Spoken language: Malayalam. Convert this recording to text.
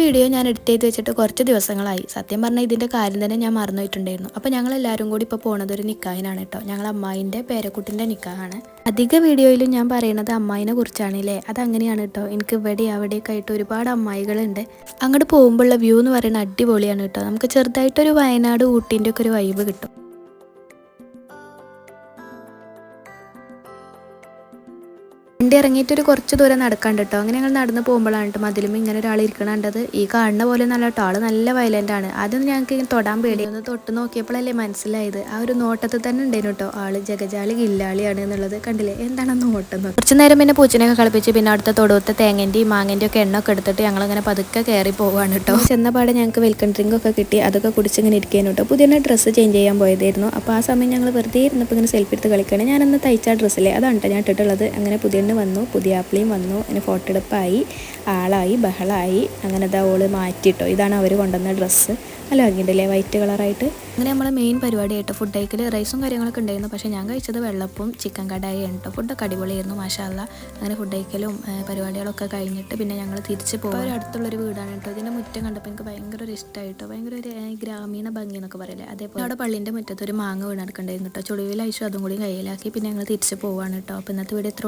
വീഡിയോ ഞാൻ എഡിറ്റ് ചെയ്ത് വെച്ചിട്ട് കുറച്ച് ദിവസങ്ങളായി. സത്യം പറഞ്ഞാൽ ഇതിന്റെ കാര്യം തന്നെ ഞാൻ മറന്നുപോയിട്ടുണ്ടായിരുന്നു. അപ്പോൾ ഞങ്ങൾ എല്ലാവരും കൂടി ഇപ്പോൾ പോണത് ഒരു നിക്കാഹിനാണ് കേട്ടോ. ഞങ്ങൾ അമ്മായിന്റെ പേരക്കുട്ടിന്റെ നിക്കാഹാണ്. അധിക വീഡിയോയിലും ഞാൻ പറയുന്നത് അമ്മായിനെ കുറിച്ചാണല്ലേ അതങ്ങനെയാണ് കേട്ടോ. എനിക്ക് ഇവിടെ അവിടെയൊക്കെ ആയിട്ട് ഒരുപാട് അമ്മായികളുണ്ട്. അങ്ങോട്ട് പോകുമ്പോഴുള്ള വ്യൂ എന്ന് പറയുന്നത് അടിപൊളിയാണ് കേട്ടോ. നമുക്ക് ചെറുതായിട്ടൊരു വയനാട് ഊട്ടീന്റെ ഒക്കെ ഒരു വൈബ് കിട്ടും. വണ്ടി ഇറങ്ങിയിട്ട് ഒരു കുറച്ച് ദൂരം നടക്കാണ്ട് കേട്ടോ അങ്ങനെ ഞങ്ങൾ നടന്ന് പോകുമ്പോഴാണ് കേട്ടോ മതിലും ഇങ്ങനെ ഒരാൾ ഇരിക്കണ ഈ കാണുന്ന പോലെ നല്ല കേട്ടോ ആൾ നല്ല വയലന്റ് ആണ്. ആദ്യം ഞങ്ങൾക്ക് ഇങ്ങനെ തൊടാൻ പേടി. ഒന്ന് തൊട്ട് നോക്കിയപ്പോഴല്ലേ മനസ്സിലായത്. ആ ഒരു നോട്ടത്തിൽ തന്നെ ഉണ്ടായിരുന്നു കേട്ടോ ആൾ ജഗജാലി ഗില്ലാളിയാണ് എന്നുള്ളത് കണ്ടില്ലേ? എന്താണ് നോട്ടം കുറച്ച് നേരം പിന്നെ പൂച്ചനെയൊക്കെ കളിപ്പിച്ച് പിന്നെ അടുത്ത തൊടുവത്തെ തേങ്ങന്റെയും മാങ്ങന്റെയും ഒക്കെ എണ്ണ ഒക്കെ എടുത്തിട്ട് ഞങ്ങളിങ്ങനെ പതുക്കെ കയറി പോവാണ് കേട്ടോ ചെന്ന പാടെ ഞങ്ങൾക്ക് വെൽക്കം ഡ്രിങ്ക് ഒക്കെ കിട്ടി. അതൊക്കെ കുടിച്ച് ഇങ്ങനെ ഇരിക്കാനും കേട്ടോ പുതിയ ഡ്രസ്സ് ചേഞ്ച് ചെയ്യാൻ പോയതായിരുന്നു. അപ്പോൾ ആ സമയം ഞങ്ങൾ വെറുതെ ഇരുന്നപ്പോൾ ഇങ്ങനെ സെൽഫി എടുത്ത് കളിക്കുകയാണ് ഞാനന്ന് തയ്ച്ച ഡ്രസ്സില്ലേ അതാണ് കേട്ടോ ഞാൻ ഇട്ടിട്ടുള്ളത്. അങ്ങനെ പുതിയ വന്നു പുതിയ ആപ്പിളിയും വന്നു അതിന് ഫോട്ടോ എടുപ്പായി ആളായി ബഹളായി. അങ്ങനെ ഇതാ ഓൾ മാറ്റിയിട്ടോ ഇതാണ് അവർ കൊണ്ടുവന്ന ഡ്രസ്സ് നല്ല ഭംഗിയുണ്ടല്ലേ? വൈറ്റ് കളറായിട്ട് അങ്ങനെ നമ്മളെ മെയിൻ പരിപാടിയായിട്ട് ഫുഡ് കഴിക്കൽ റൈസും കാര്യങ്ങളൊക്കെ ഉണ്ടായിരുന്നു. പക്ഷേ ഞാൻ കഴിച്ചത് വെള്ളപ്പും ചിക്കൻ കടായി കേട്ടോ ഫുഡൊക്കെ അടിപൊളിയായിരുന്നു മാഷാല്ല അങ്ങനെ ഫുഡ് കഴിക്കലും പരിപാടികളൊക്കെ കഴിഞ്ഞിട്ട് പിന്നെ ഞങ്ങൾ തിരിച്ച് പോകും ഒരു അടുത്തുള്ളൊരു വീടാണ് കേട്ടോ ഇതിന്റെ മുറ്റം കണ്ടപ്പോൾ എനിക്ക് ഭയങ്കര ഒരു ഇഷ്ടമായിട്ടോ ഭയങ്കര ഒരു ഗ്രാമീണ ഭംഗി എന്നൊക്കെ പറയില്ലേ? അതേപോലെ അവിടെ പള്ളിന്റെ മുറ്റത്ത് ഒരു മാങ്ങ വീണെടുക്കണ്ടായിരുന്നു കേട്ടോ ചുളിവിലായിച്ചു അയച്ചു അതും കൂടി കയ്യിലാക്കി പിന്നെ ഞങ്ങൾ തിരിച്ച് പോവാണ് കേട്ടോ അപ്പോൾ ഇന്നത്തെ വീട് ഇത്ര